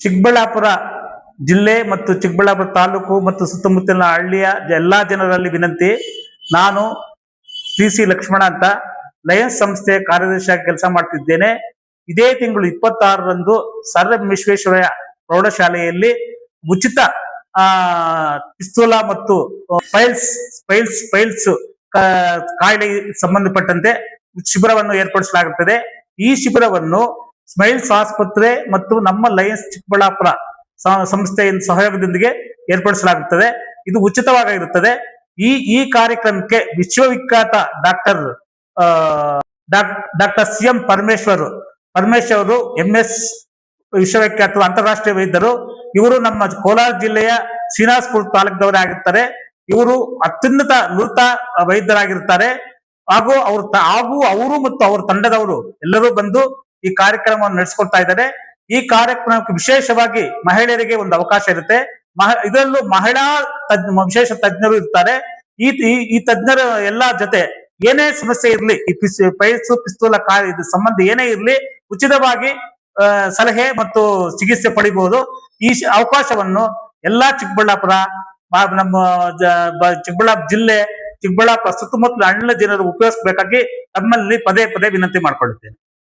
ಚಿಕ್ಕಬಳ್ಳಾಪುರ ಜಿಲ್ಲೆ ಮತ್ತು ಚಿಕ್ಕಬಳ್ಳಾಪುರ ತಾಲೂಕು ಮತ್ತು ಸುತ್ತಮುತ್ತಲಿನ ಹಳ್ಳಿಯ ಎಲ್ಲಾ ಜನರಲ್ಲಿ ವಿನಂತಿ, ನಾನು ಶ್ರೀ ಸಿ ಲಕ್ಷ್ಮಣ ಅಂತ ಲಯನ್ಸ್ ಸಂಸ್ಥೆಯ ಕಾರ್ಯದರ್ಶಿಯಾಗಿ ಕೆಲಸ ಮಾಡ್ತಿದ್ದೇನೆ. ಇದೇ ತಿಂಗಳು ಇಪ್ಪತ್ತಾರರಂದು ಸರ್ ಎಂ ವಿಶ್ವೇಶ್ವರಯ್ಯ ಪ್ರೌಢಶಾಲೆಯಲ್ಲಿ ಉಚಿತ, ಆ, ಪಿಸ್ತೂಲ ಮತ್ತು ಫೈಲ್ಸ್ ಫೈಲ್ಸ್ ಫೈಲ್ಸ್ ಕಾಯಿಲೆಗೆ ಸಂಬಂಧಪಟ್ಟಂತೆ ಶಿಬಿರವನ್ನು ಏರ್ಪಡಿಸಲಾಗುತ್ತದೆ. ಈ ಶಿಬಿರವನ್ನು ಸ್ಮೈಲ್ಸ್ ಆಸ್ಪತ್ರೆ ಮತ್ತು ನಮ್ಮ ಲಯನ್ಸ್ ಚಿಕ್ಕಬಳ್ಳಾಪುರ ಸಂಸ್ಥೆಯ ಸಹಯೋಗದೊಂದಿಗೆ ಏರ್ಪಡಿಸಲಾಗುತ್ತದೆ. ಇದು ಉಚಿತವಾಗಿರುತ್ತದೆ. ಈ ಈ ಕಾರ್ಯಕ್ರಮಕ್ಕೆ ವಿಶ್ವವಿಖ್ಯಾತ doctor doctor C M Parameshwar Parameshwar ಅವರು ಎಂ ಎಸ್ ವಿಶ್ವವಿಖ್ಯಾತ ಅಂತಾರಾಷ್ಟ್ರೀಯ ವೈದ್ಯರು, ಇವರು ನಮ್ಮ ಕೋಲಾರ ಜಿಲ್ಲೆಯ ಶ್ರೀನಿವಾಸಪುರ ತಾಲೂಕದವರೇ ಆಗಿರ್ತಾರೆ. ಇವರು ಅತ್ಯುನ್ನತ, ನೃತ ವೈದ್ಯರಾಗಿರ್ತಾರೆ. ಹಾಗೂ ಅವರು ಹಾಗೂ ಅವರು ಮತ್ತು ಅವರ ತಂಡದವರು ಎಲ್ಲರೂ ಬಂದು ಈ ಕಾರ್ಯಕ್ರಮವನ್ನು ನಡೆಸಿಕೊಡ್ತಾ ಇದ್ದಾರೆ. ಈ ಕಾರ್ಯಕ್ರಮಕ್ಕೆ ವಿಶೇಷವಾಗಿ ಮಹಿಳೆಯರಿಗೆ ಒಂದು ಅವಕಾಶ ಇರುತ್ತೆ. ಮಹ, ಇದರಲ್ಲೂ ಮಹಿಳಾ ತಜ್ಞ, ವಿಶೇಷ ತಜ್ಞರು ಇರ್ತಾರೆ. ಈ, ಈ- ತಜ್ಞರ ಎಲ್ಲಾ ಜೊತೆ ಏನೇ ಸಮಸ್ಯೆ ಇರಲಿ, ಈ ಪಿಸ್ ಪೈಸು ಪಿಸ್ತೂಲ ಇದು ಸಂಬಂಧ ಏನೇ ಇರಲಿ, ಉಚಿತವಾಗಿ ಸಲಹೆ ಮತ್ತು ಚಿಕಿತ್ಸೆ ಪಡಿಬಹುದು ಈ ಅವಕಾಶವನ್ನು ಎಲ್ಲಾ ಚಿಕ್ಕಬಳ್ಳಾಪುರ ನಮ್ಮ ಚಿಕ್ಕಬಳ್ಳಾಪುರ ಜಿಲ್ಲೆ, ಚಿಕ್ಕಬಳ್ಳಾಪುರ ಸುತ್ತಮುತ್ತಲ ಹಳ್ಳ ಜನರು ಉಪಯೋಗಿಸಬೇಕಾಗಿ ತಮ್ಮಲ್ಲಿ ಪದೇ ಪದೇ ವಿನಂತಿ ಮಾಡ್ಕೊಳ್ಳುತ್ತೇನೆ.